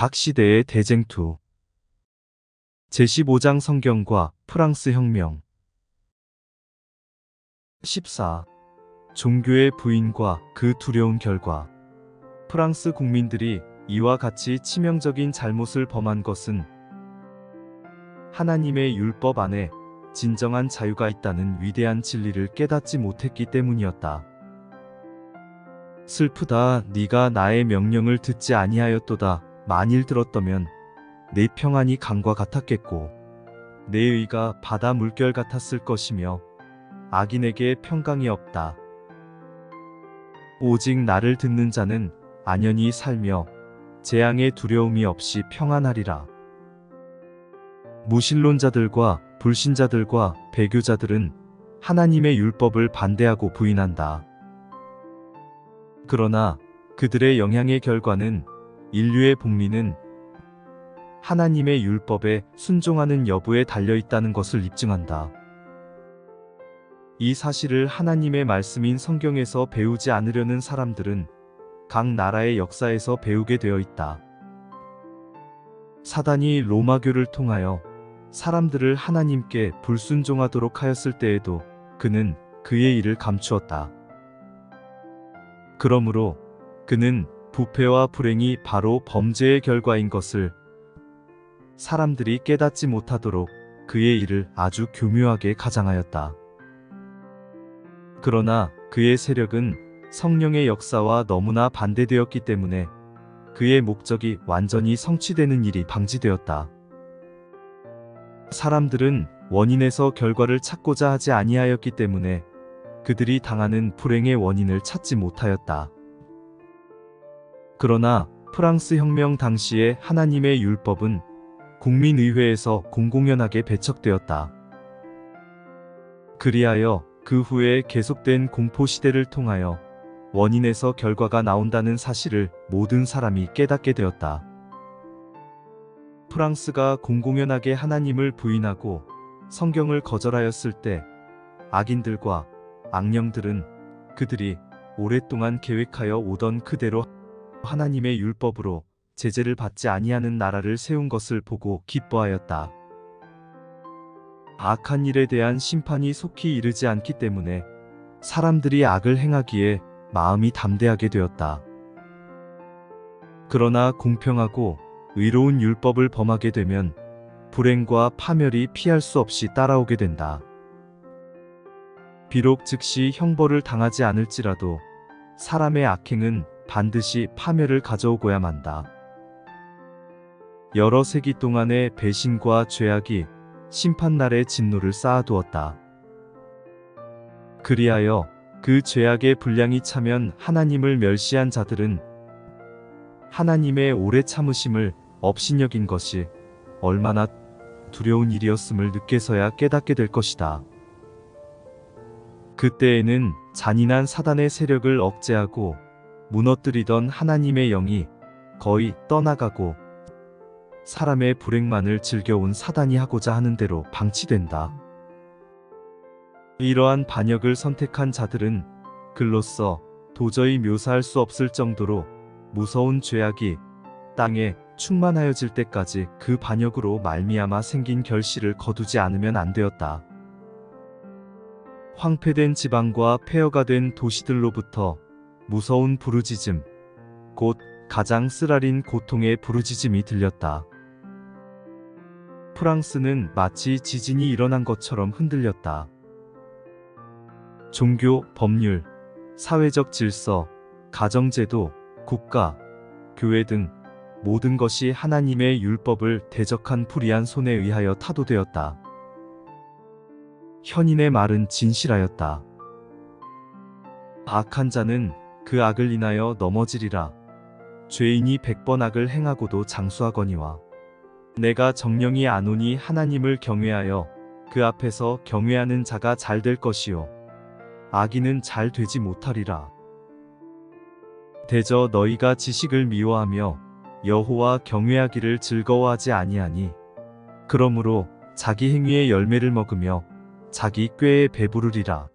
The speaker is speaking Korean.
각 시대의 대쟁투 제15장 성경과 프랑스 혁명 14. 종교의 부인과 그 두려운 결과 프랑스 국민들이 이와 같이 치명적인 잘못을 범한 것은 하나님의 율법 안에 진정한 자유가 있다는 위대한 진리를 깨닫지 못했기 때문이었다. 슬프다 네가 나의 명령을 듣지 아니하였도다 만일 들었더면 내 평안이 강과 같았겠고 내 의가 바다 물결 같았을 것이며 악인에게 평강이 없다. 오직 나를 듣는 자는 안연히 살며 재앙의 두려움이 없이 평안하리라. 무신론자들과 불신자들과 배교자들은 하나님의 율법을 반대하고 부인한다. 그러나 그들의 영향의 결과는 인류의 복리는 하나님의 율법에 순종하는 여부에 달려 있다는 것을 입증한다. 이 사실을 하나님의 말씀인 성경에서 배우지 않으려는 사람들은 각 나라의 역사에서 배우게 되어 있다. 사단이 로마교를 통하여 사람들을 하나님께 불순종하도록 하였을 때에도 그는 그의 일을 감추었다. 그러므로 그는 부패와 불행이 바로 범죄의 결과인 것을 사람들이 깨닫지 못하도록 그의 일을 아주 교묘하게 가장하였다. 그러나 그의 세력은 성령의 역사와 너무나 반대되었기 때문에 그의 목적이 완전히 성취되는 일이 방지되었다. 사람들은 원인에서 결과를 찾고자 하지 아니하였기 때문에 그들이 당하는 불행의 원인을 찾지 못하였다. 그러나 프랑스 혁명 당시에 하나님의 율법은 국민의회에서 공공연하게 배척되었다. 그리하여 그 후에 계속된 공포 시대를 통하여 원인에서 결과가 나온다는 사실을 모든 사람이 깨닫게 되었다. 프랑스가 공공연하게 하나님을 부인하고 성경을 거절하였을 때 악인들과 악령들은 그들이 오랫동안 계획하여 오던 그대로 하나님의 율법으로 제재를 받지 아니하는 나라를 세운 것을 보고 기뻐하였다. 악한 일에 대한 심판이 속히 이르지 않기 때문에 사람들이 악을 행하기에 마음이 담대하게 되었다. 그러나 공평하고 의로운 율법을 범하게 되면 불행과 파멸이 피할 수 없이 따라오게 된다. 비록 즉시 형벌을 당하지 않을지라도 사람의 악행은 반드시 파멸을 가져오고야 만다. 여러 세기 동안의 배신과 죄악이 심판날의 진노를 쌓아두었다. 그리하여 그 죄악의 분량이 차면 하나님을 멸시한 자들은 하나님의 오래 참으심을 업신여긴 것이 얼마나 두려운 일이었음을 늦게서야 깨닫게 될 것이다. 그때에는 잔인한 사단의 세력을 억제하고 무너뜨리던 하나님의 영이 거의 떠나가고 사람의 불행만을 즐겨온 사단이 하고자 하는 대로 방치된다. 이러한 반역을 선택한 자들은 글로써 도저히 묘사할 수 없을 정도로 무서운 죄악이 땅에 충만하여질 때까지 그 반역으로 말미암아 생긴 결실을 거두지 않으면 안 되었다. 황폐된 지방과 폐허가 된 도시들로부터 무서운 부르짖음, 곧 가장 쓰라린 고통의 부르짖음이 들렸다. 프랑스는 마치 지진이 일어난 것처럼 흔들렸다. 종교, 법률, 사회적 질서, 가정제도, 국가, 교회 등 모든 것이 하나님의 율법을 대적한 불의한 손에 의하여 타도되었다. 현인의 말은 진실하였다. 악한 자는 그 악을 인하여 넘어지리라. 죄인이 백번 악을 행하고도 장수하거니와. 내가 정령이 아노니 하나님을 경외하여 그 앞에서 경외하는 자가 잘 될 것이요. 악인은 잘 되지 못하리라. 대저 너희가 지식을 미워하며 여호와 경외하기를 즐거워하지 아니하니. 그러므로 자기 행위의 열매를 먹으며 자기 꾀에 배부르리라.